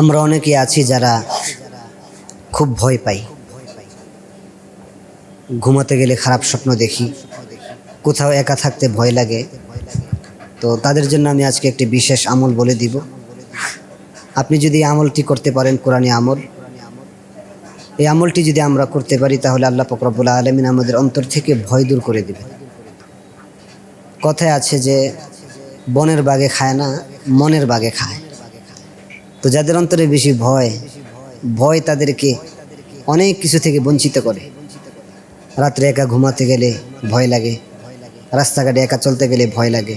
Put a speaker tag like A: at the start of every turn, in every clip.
A: আমরা অনেকে আছি যারা খুব ভয় পাই। ঘুমাতে গেলে খারাপ স্বপ্ন দেখি, কোথাও একা থাকতে ভয় লাগে। তো তাদের জন্য আমি আজকে একটি বিশেষ আমল বলে দিব। আপনি যদি আমলটি করতে পারেন, কোরআনী আমল। এই আমলটি যদি আমরা করতে পারি, তাহলে আল্লাহ ফকরবুল আলমিন আমাদের অন্তর থেকে ভয় দূর করে দেবে কথায় আছে যে, বনের বাগে খায় না, মনের বাগে খায়। তো যাদের অন্তরে বেশি ভয় ভয় তাদেরকে অনেক কিছু থেকে বঞ্চিত করে। রাত্রে একা ঘুমাতে গেলে ভয় লাগে, রাস্তাঘাটে একা চলতে গেলে ভয় লাগে।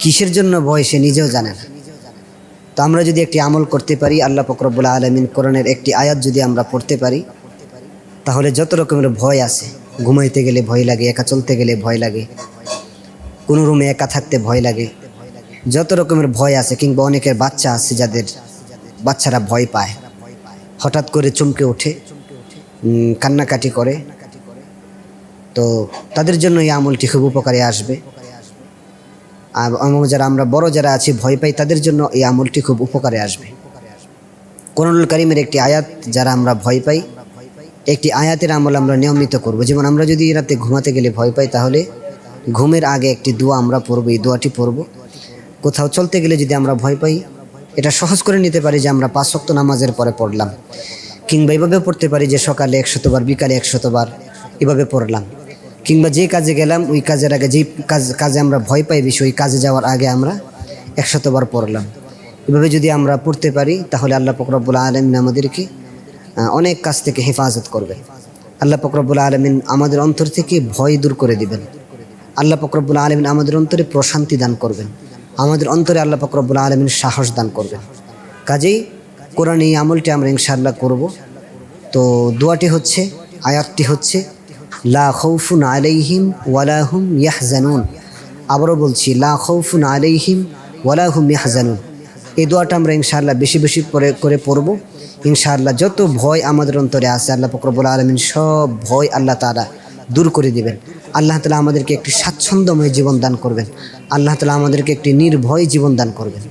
A: কিসের জন্য ভয় সে নিজেও জানে না। তো আমরা যদি একটি আমল করতে পারি, আল্লাহ ফকরবুল্লা আলমিন কোরআনের একটি আয়াত যদি আমরা পড়তে পারি, তাহলে যত রকমের ভয় আছে, ঘুমাইতে গেলে ভয় লাগে, একা চলতে গেলে ভয় লাগে, কোনো রুমে একা থাকতে ভয় লাগে যত রকমের ভয় আছে কিংবা অনেকের বাচ্চা আছে যাদের বাচ্চারা ভয় পায়, হঠাৎ করে চমকে ওঠে কান্নাকাটি করে, তো তাদের জন্য এই আমলটি খুব উপকারে আসবে। যারা, আমরা বড় যারা আছি, ভয় পাই, তাদের জন্য এই আমলটি খুব উপকারে আসবে। কোরআনুল করিমের একটি আয়াত যারা আমরা ভয় পাই, একটি আয়াতের আমল আমরা নিয়মিত করব। যেমন আমরা যদি রাতে ঘুমাতে গেলে ভয় পাই, তাহলে ঘুমের আগে একটি দোয়া আমরা পড়ব, এই দোয়াটি পড়ব। কোথাও চলতে গেলে যদি আমরা ভয় পাই, এটা সহজ করে নিতে পারি যে আমরা পাঁচ শক্ত নামাজের পরে পড়লাম। কিংবা এভাবে পড়তে পারি যে সকালে একশতবার, বিকালে একশতবার এভাবে পড়লাম। কিংবা যে কাজে গেলাম, ওই কাজের আগে যেই কাজ, কাজে আমরা ভয় পাই বেশি, ওই কাজে যাওয়ার আগে আমরা একশতবার পড়লাম। এভাবে যদি আমরা পড়তে পারি, তাহলে আল্লাহ ফকরবুল্লা আলমিন আমাদেরকে অনেক কাজ থেকে হেফাজত করবে। আল্লাহ ফকরবুল্লা আলমিন আমাদের অন্তর থেকে ভয় দূর করে দিবেন। আল্লাহ ফকরবুল্লা আলমিন আমাদের অন্তরে প্রশান্তি দান করবেন। আমাদের অন্তরে আল্লাহ ফকরবুল্লা আলমিন সাহস দান করবেন। কাজেই কোরআন এই আমলটি আমরা ইনশাআল্লাহ করব। তো দোয়াটি হচ্ছে, আয়াতটি হচ্ছে, লা খৌফুন আলাইহিম ওয়ালাহুম ইয়াহজানুন। আবারও বলছি, লা খৌফুন আলাইহিম ওয়ালাহুম ইয়াহজানুন। এই দোয়াটা আমরা ইনশাআল্লাহ বেশি বেশি করে করে পড়ব। ইনশাআল্লাহ যত ভয় আমাদের অন্তরে আছে, আল্লাহ ফকরবুল আলমিন সব ভয় আল্লাহ তারা দূর করে দিবেন। আল্লাহ তালা আমাদেরকে একটি স্বাচ্ছন্দ্যময় জীবন দান করবেন। আল্লাহ তালা আমাদেরকে একটি নির্ভয় জীবন দান করবেন।